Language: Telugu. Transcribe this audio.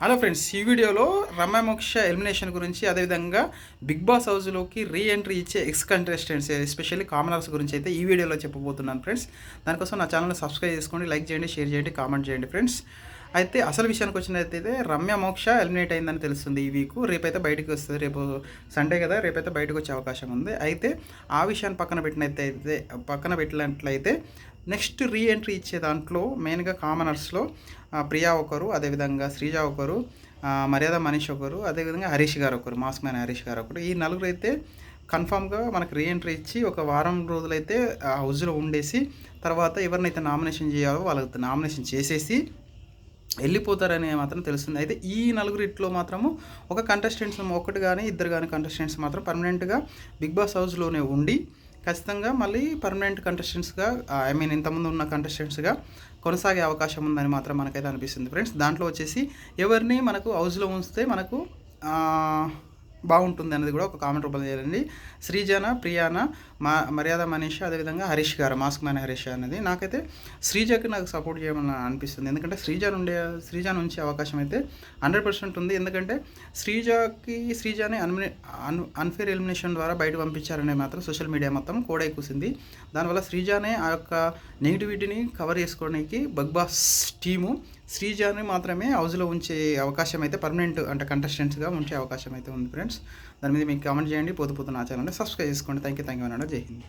హలో ఫ్రెండ్స్ ఈ వీడియోలో రమ్యమోక్ష ఎలిమినేషన్ గురించి అదేవిధంగా బిగ్ బాస్ హౌస్లోకి రీ ఎంట్రీ ఇచ్చే ఎక్స్ కంటెస్టెంట్స్ ఎస్పెషల్లీ కామనర్స్ గురించి అయితే ఈ వీడియోలో చెప్పబోతున్నాను ఫ్రెండ్స్. దానికోసం నా ఛానల్ని సబ్స్క్రైబ్ చేసుకోండి లైక్ చేయండి షేర్ చేయండి కామెంట్ చేయండి ఫ్రెండ్స్. అయితే అసలు విషయానికి వచ్చినట్టయితే రమ్య మోక్ష ఎలిమినేట్ అయిందని తెలుస్తుంది ఈ వీక్ రేపైతే బయటకు వస్తుంది రేపు సండే కదా రేపైతే బయటకు వచ్చే అవకాశం ఉంది. అయితే ఆ విషయాన్ని పక్కన పెట్టినట్టయితే పక్కన పెట్టినట్లయితే నెక్స్ట్ రీ ఎంట్రీ ఇచ్చే దాంట్లో మెయిన్గా కామనర్స్లో ప్రియా ఒకరు అదేవిధంగా శ్రీజ ఒకరు మర్యాద మనీష్ ఒకరు అదేవిధంగా హరీష్ గారు ఒకరు మాస్ మ్యాన్ హరీష్ గారు ఒకరు. ఈ నలుగురు అయితే కన్ఫామ్గా మనకు రీ ఎంట్రీ ఇచ్చి ఒక వారం రోజులైతే ఆ హౌస్లో ఉండేసి తర్వాత ఎవరినైతే నామినేషన్ చేయాలో వాళ్ళకి నామినేషన్ చేసేసి వెళ్ళిపోతారని మాత్రం తెలుస్తుంది. అయితే ఈ నలుగురిట్లో మాత్రము ఒక కంటెస్టెంట్స్ ఒకటి కానీ ఇద్దరు కానీ కంటెస్టెంట్స్ మాత్రం పర్మనెంట్గా బిగ్ బాస్ హౌస్లోనే ఉండి ఖచ్చితంగా మళ్ళీ పర్మనెంట్ కంటెస్టెంట్స్గా ఐ మీన్ ఇంతకుముందు ఉన్న కంటెస్టెంట్స్గా కొనసాగే అవకాశం ఉందని మాత్రం మనకైతే అనిపిస్తుంది. ఫ్రెండ్స్ దాంట్లో వచ్చేసి ఎవరిని మనకు హౌస్లో ఉంచితే మనకు బాగుంటుంది అనేది కూడా ఒక కామెంట్ రూపంలో చేయాలండి. శ్రీజన ప్రియాన మా మర్యాద మనీష అదేవిధంగా హరీష్ గారు మాస్క్ మ్యాన్ హరీష్ అనేది. నాకైతే శ్రీజకి నాకు సపోర్ట్ చేయమని అనిపిస్తుంది. ఎందుకంటే శ్రీజ నుండే శ్రీజ నుంచి అవకాశం అయితే హండ్రెడ్ పర్సెంట్ ఉంది. ఎందుకంటే శ్రీజకి శ్రీజని అన్మి అన్ అన్ఫేర్ ఎలిమినేషన్ ద్వారా బయట పంపించారనే మాత్రం సోషల్ మీడియా మొత్తం కోడై కూసింది. దానివల్ల శ్రీజానే ఆ యొక్క నెగిటివిటీని కవర్ చేసుకోవడానికి బగ్బాస్ టీము శ్రీజాని మాత్రమే హౌస్లో ఉంచే అవకాశం అయితే పర్మనెంట్ అంటే కంటెస్టెంట్స్గా ఉంచే అవకాశం అయితే ఉంది ఫ్రెండ్స్. దాని మీద మీకు కామెంట్ చేయండి పోతు పోతున్న నా ఛానల్ని సబ్స్క్రైబ్ చేసుకోండి. థ్యాంక్ యూ థ్యాంక్ యూ అన్నాడు. జై హింద్.